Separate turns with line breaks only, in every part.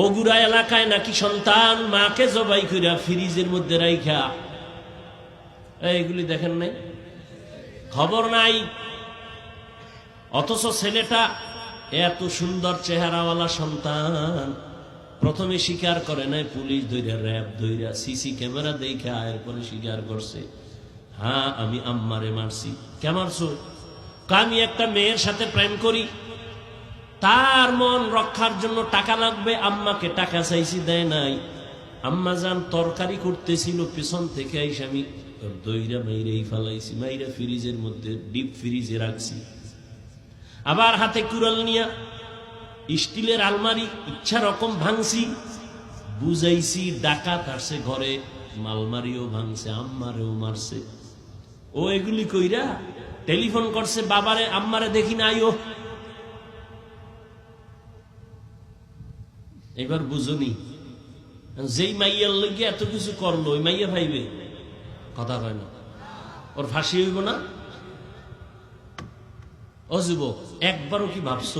বগুড়া এলাকায় নাকি সন্তান মাকে জবাই কইরা ফ্রিজের মধ্যে রাইখা। এইগুলি দেখেন নাই? খবর নাই। অথচ ছেলেটা এত সুন্দর চেহারাওয়ালা সন্তান। প্রথমে স্বীকার করে নাই, পুলিশ ধইরা, র্যাব ধইরা, সিসি ক্যামেরা দেখা এরপরে স্বীকার করছে। হ্যাঁ আমি আম্মারে মারছি। কে মারছো? "কা, আমি একটা মেয়ের সাথে প্রেম করি? তার মন রক্ষার জন্য টাকা লাগবে, আম্মাকে টাকা চাইছি, দেয় নাই। আম্মা যান তরকারি করতেছিল, পেছন থেকে আইসে আমি দইরা মাইরেই ফালাইছি, মাইরা ফ্রিজের মধ্যে, ডিপ ফ্রিজে রাখছি। আবার হাতে কুড়াল নিয়া স্টিলের আলমারি ইচ্ছা রকম ভাঙছি, বুঝাইছি ডাকাত আসছে ঘরে, মালমারিও ভাঙছে, আম্মারেও মারছে। ও এগুলি কইরা টেলিফোন করছে, বাবারে, আম্মারে দেখি না আইও এবার বুঝুনি, যেই মাইয়ার লগে এত কিছু করল, ওই মাইয়া ভাইবে? কথা হয় না। ওর ফাঁসি হইব না? যুবক, একবারও কি ভাবছ?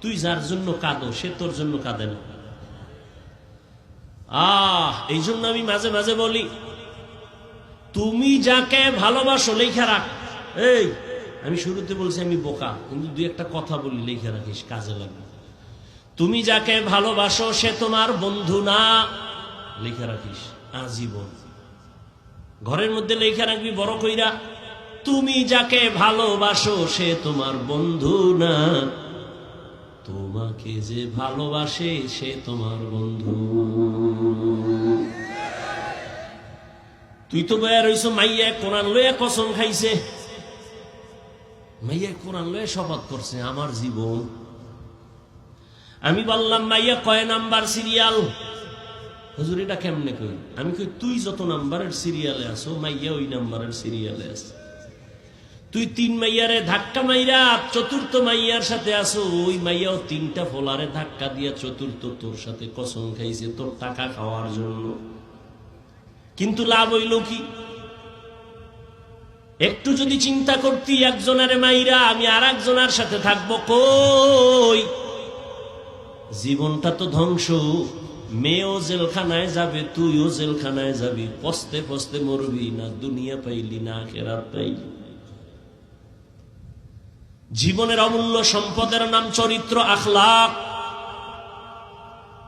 তুই যার জন্য কাঁদো, সে তোর জন্য কাঁদে না। আহ, এই জন্য আমি মাঝে মাঝে বলি, তুমি যাকে ভালোবাসো, লেখা রাখ। এই, আমি শুরুতে বলছি আমি বোকা, কিন্তু দুই একটা কথা বলি, লেখা রাখিস, কাজে লাগবে। তুমি যাকে ভালোবাসো, সে তোমার বন্ধু না। লেখা রাখিস, আজীবন। ঘরের মধ্যে লেখা রাখবি, বড় কইরা, তুমি যাকে ভালোবাসো, সে তোমার বন্ধু না। তোমাকে যে ভালোবাসে, সে তোমার বন্ধু। তুই তো বয়া রইছ, মাইয়া কোরআন লয়ে কসম খাইছে। মাইয়া কোরআন লয়ে শপথ করছে, আমার জীবন আমি বললাম, মাইয়া, কয় নাম্বার সিরিয়াল? হুজুর, এটা কেমনে কই আমি কই, তুই যত নাম্বারের সিরিয়ালে আছো, মাইয়া ওই নাম্বারের সিরিয়ালে আছে। তুই তিন মাইয়ারে ধাক্কা মাইরা চতুর্থ মাইয়ার সাথে আসো ওই মাইয়াও তিনটা ফোলারে ধাক্কা দিয়া চতুর্থ তোর সাথে কসম খাইছে, তোর টাকা খাওয়ার জন্য। কিন্তু লাভ হইল কি? একটু যদি চিন্তা করতি, একজনের মাইরা আমি আর একজনের সাথে থাকব কই? জীবনটা তো ধ্বংস। মেয়েও জেলখানায় যাবে, তুইও জেলখানায় যাবি। পস্তে পস্তে মরবি না, দুনিয়া পাইলি না কেরার পাইলি জীবনের অমূল্য সম্পদের নাম চরিত্র, আখলাক।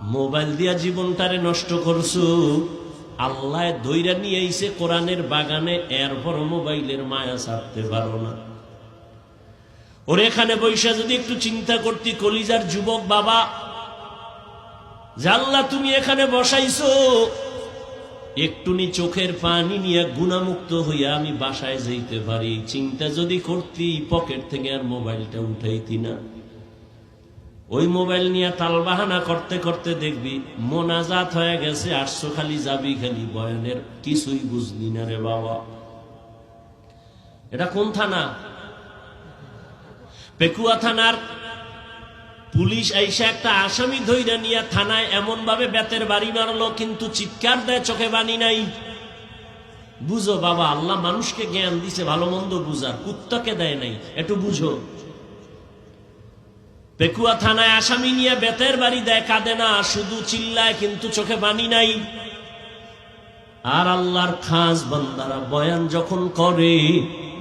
মোবাইল দিয়া জীবনটারে নষ্ট করছ। আল্লাহ দইরা নিয়ে আইছে কোরআনের বাগানে, এরপর মোবাইলের মায়া ছাড়তে পারো না। ওর এখানে বৈশা যদি একটু চিন্তা করতি, কলিজার যুবক বাবা জাল্লা তুমি এখানে বসাইছো। একটুনি চোখের পানি নিয়ে গুণামুক্ত হইয়া আমি বাসায় যেতে পারি। চিন্তা যদি করতি, পকেট থেকে আর মোবাইলটা উঠাইতি না। ওই মোবাইল নিয়ে তালবাহানা করতে করতে দেখবি, মোনাজাত হয়ে গেছে আটশো খালি যাবি খালি বয়ানের। কিছুই বুঝলি না রে বাবা। এটা কোন থানা? পেকুয়া থানার পুলিশ আইসা একটা আসামি ধইরা নিয়ে থানায় এমন ভাবে বেতের বাড়ি মারলো, কিন্তু চিৎকার দেয়, চোখে বানি নাই। বুঝো বাবা, আল্লাহ মানুষকে জ্ঞান দিছে, ভালো মন্দ বুঝার, কুত্তাকে দেয় নাই, একটু বুঝো। পেকুয়া থানায় আসামি নিয়ে বেতের বাড়ি দেয়, কাঁদে না, শুধু চিল্লায়, কিন্তু চোখে বানি নাই। আর আল্লাহর খাস বান্দারা বয়ান যখন করে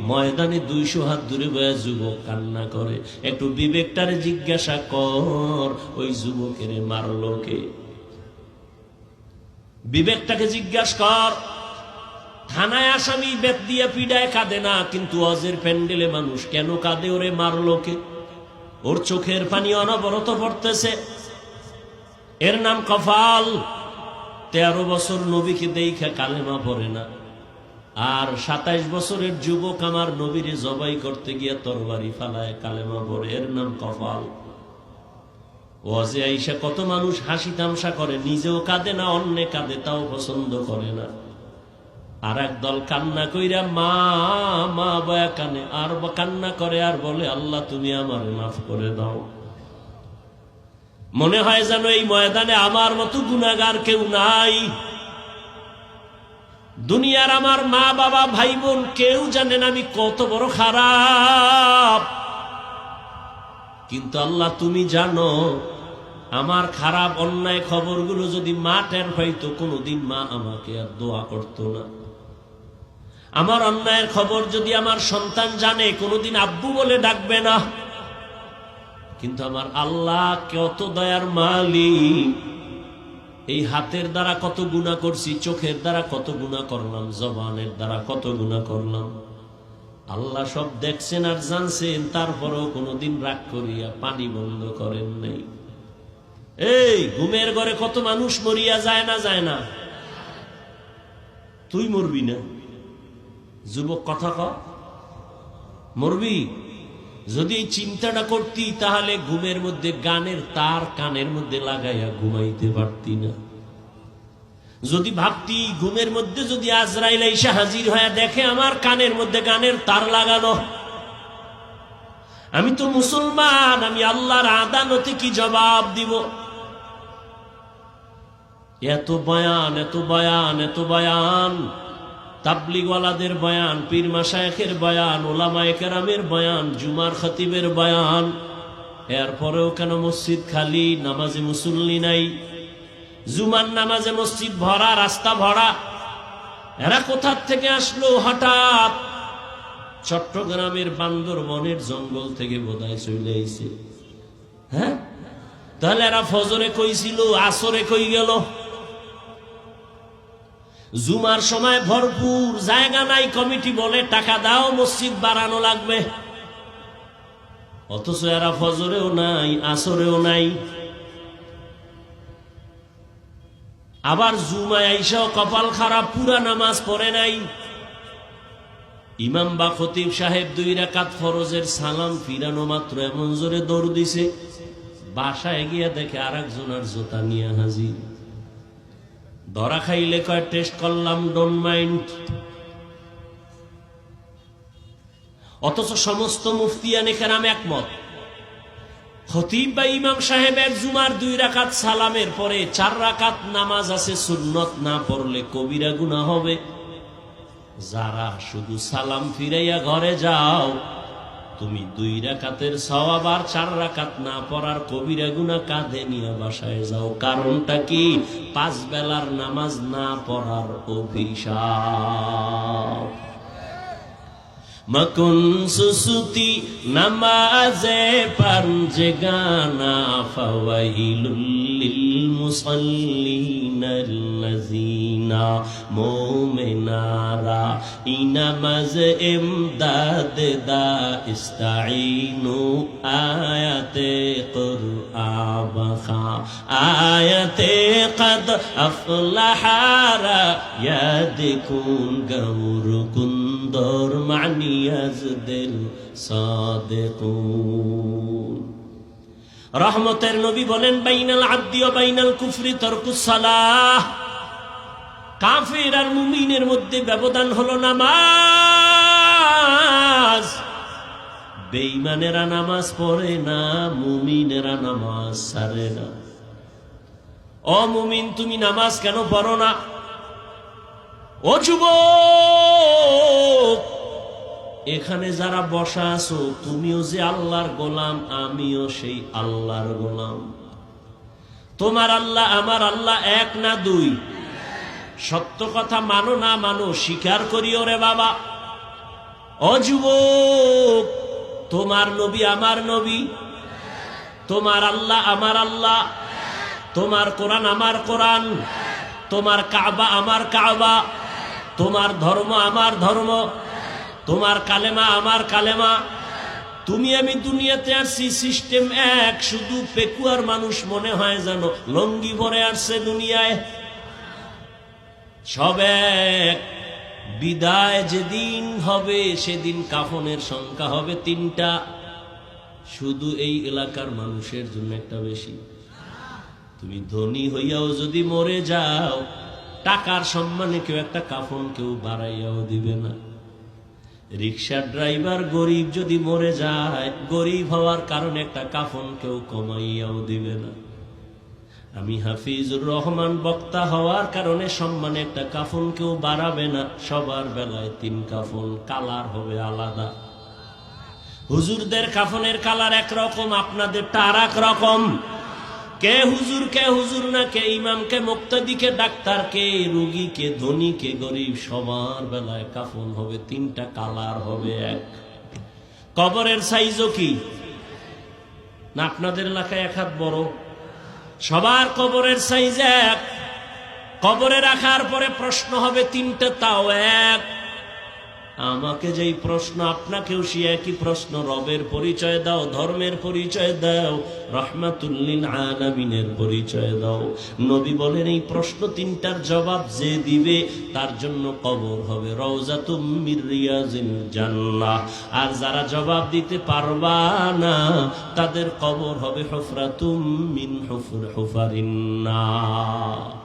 ময়দানে দুইশো হাত দূরে বয়া যুবক কান্না করে। একটু বিবেকটারে জিজ্ঞাসা কর, ওই যুবকের মারলো কে? বিবেকটাকে জিজ্ঞাসা কর, থানায় আসামি বেত দিয়ে পিডায় কাঁদে না, কিন্তু অজের প্যান্ডেলে মানুষ কেন কাঁদে? ওরে মারলো কে? ওর চোখের পানি অনবরত পড়তেছে। এর নাম কফাল। তেরো বছর নবীকে দেখে কালেমা পড়ে না। আর সাতাইশ বছরের যুবক আমার নবীরে জবাই করতে গিয়ে তরবারি ফালায়, কালেমা পড়ে। এর নাম কপাল। ওয়াজে আইসা কত মানুষ হাসি তামসা করে, নিজেও কাঁদে না, অন্যে কাঁদে, তাও পছন্দ করে না। আর একদল কান্না কইরা, মা মা বয়া কানে, আর কান্না করে আর বলে, আল্লাহ, তুমি আমার মাফ করে দাও। মনে হয় যেন এই ময়দানে আমার মতো গুণাগার কেউ নাই। দুনিয়ার আমার মা বাবা, ভাই বোন, কেউ জানেন আমি কত বড় খারাপ। কিন্তু আল্লাহ, তুমি জানো, আমার খারাপ অন্যায় খবরগুলো যদি মা টের পাইতো, কোনোদিন মা আমাকে আর দোয়া করতো না। আমার অন্যায়ের খবর যদি আমার সন্তান জানে, কোনোদিন আব্বু বলে ডাকবে না। কিন্তু আমার আল্লাহ, কত দয়ার মালিক। এই হাতের দ্বারা কত গুণা করছি, চোখের দ্বারা কত গুণা করলাম, জবানের দ্বারা কত গুণা করলাম। আল্লাহ সব দেখছেন আর জানছেন, তারপরেও কোনোদিন রাগ করিয়া পানি বন্ধ করেন নাই। এই, ঘুমের ঘরে কত মানুষ মরিয়া যায় না যায় না? তুই মরবি না? যুবক কথা ক। মরবি? যদি চিন্তাটা করতি, তাহলে ঘুমের মধ্যে গানের তার কানের মধ্যে লাগাইয়া ঘুমাইতে পারতি না। যদি ভাবতি, ঘুমের মধ্যে যদি আজরাইল এসে হাজির হয়ে দেখে, আমার কানের মধ্যে গানের তার লাগানো আমি তো মুসলমান, আমি আল্লাহর আদালতে কি জবাব দিব? এত বয়ান এত বয়ান এত বয়ান। তাবলিগওয়ালাদের বয়ান, পীর মাসায়েখের বয়ান ওলামায়ে কেরামের বয়ান, জুমার খতিবের বয়ান। এরপরেও কেন মসজিদ খালি, নামাজে মুসল্লি নাই? জুমার নামাজে মসজিদ ভরা, রাস্তা ভরা? এরা কোথার থেকে আসলো হঠাৎ? চট্টগ্রামের বান্দরবনের জঙ্গল থেকে বোধহয় চলে আইছে। হ্যাঁ? তাহলে এরা ফজরে কইছিল, আসরে কই গেল? জুমার সময় ভরপুর জায়গা নাই, কমিটি বলে টাকা দাও, মসজিদ বাড়ানো লাগবে। অথচ এরা ফজরেও নাই, আসরেও নাই। আবার জুমায় আইসাও কপাল খারাপ, পুরা নামাজ পড়ে নাই। ইমাম বা খতিব সাহেব দুই রাকাত ফরজের সালাম ফিরানো মাত্র এমন জোরে দৌড় দিছে, বাসায় গিয়া দেখে আর একজনের জোতা নিয়ে হাজির। ধরা খাইলে কয় টেস্ট করলাম ডোন্ট মাইন্ড অথচ সমস্ত মুফতিয়ান এখানে একমত। খতিব বা ইমাম সাহেবের জুমার দুই রাকাত সালামের পরে চার রাকাত নামাজ আছে, সুন্নত না পড়লে কবিরা গুণা হবে। যারা শুধু সালাম ফিরাইয়া ঘরে যাও তুমি দুই রাকাতের সওয়াব আর চার রাকাত না পড়ার কবিরা গুণা কাঁধে নিয়ে বাসায় যাও। কারণটা কি? পাঁচ বেলার নামাজ না পড়ার অভিশাপ। মকুন সুসুতি নামাজে পাঞ্জে গানা ফাওয়াইলুল মুসাল্লিনাল্লাযিনা মুমিনারা ইনামাজ ইমদাদ দা ইস্তাইনু আয়াতে কুরআন আয়াতে কদ আফলাহারা ইয়াদিকুন গৌর কুন্দর মানি আজদিল সাদিকুন রহমতের নবী বলেন, বাইনাল আব্দি ও বাইনাল কুফরি তরকুস সালাহ। কাফের আর মুমিনের মধ্যে ব্যবধান হলো নামাজ। বেঈমানেরা নামাজ পড়ে না, মুমিনেরা নামাজ সারে না। ও মুমিন, তুমি নামাজ কেন পড়ো না? ও যুবক এখানে যারা বসা আছো, তুমিও যে আল্লাহর গোলাম, আমিও সেই আল্লাহর গোলাম। তোমার আল্লাহ, আমার আল্লাহ এক না দুই? সত্য কথা মানো না মানো, স্বীকার করিও রে বাবা। অযুবক তোমার নবী আমার নবী। তোমার আল্লাহ আমার আল্লাহ। তোমার কোরআন আমার কোরআন। তোমার কাবা আমার কাবা। তোমার ধর্ম আমার ধর্ম। তোমার কালেমা, আমার কালেমা। তুমি আমি দুনিয়াতে আসছি সিস্টেম এক, শুধু পেকুয়ার মানুষ মনে হয় জানো। লঙ্গি ভরে আসছে দুনিয়ায়। সব এক। বিদায় যেদিন হবে, সেদিন কাফনের সংখ্যা হবে তিনটা। শুধু এই এলাকার মানুষের জন্য একটা বেশি। তুমি ধনী হইয়াও যদি মরে যাও, টাকার সম্মানে কেউ একটা কাফন কেউ বাড়াইয়াও দিবে না। রিক্সার ড্রাইভার গরিব যদি মরে যায়, গরিব হওয়ার কারণে একটা কাফন কেউ কমাইয়াও দিবে না। আমি হাফিজুর রহমান বক্তা হওয়ার কারণে সম্মানে একটা কাফন কেউ বাড়াবে না। সবার বেলায় তিন কাফন, কালার হবে আলাদা। হুজুরদের কাফনের কালার একরকম আপনাদেরটা আর এক রকম। কে হুজুর কে হুজুর না কে ইমাম, কে মুক্তাদি, কে ডাক্তার, কে রুগী, কে ধনী, কে গরিব, সবার বেলায় কাফন হবে, তিনটা কালার হবে এক। কবরের সাইজও কি? না, আপনাদের এলাকায় এক হাত বড়। সবার কবরের সাইজ এক। কবরে রাখার পরে প্রশ্ন হবে তিনটা, তাও এক। আমাকে যেই প্রশ্ন, আপনাকেও সে একই প্রশ্ন, রবের পরিচয় দাও, ধর্মের পরিচয় দাও রহমাতুল্লিন আলামিনের পরিচয় দাও। নবী বলেন, এই প্রশ্ন তিনটার জবাব যে দিবে, তার জন্য কবর হবে। জান্নাহ। আর যারা জবাব দিতে পারবা না, তাদের কবর হবে হুফরাতুম মিন হুফর হুফারিন নার।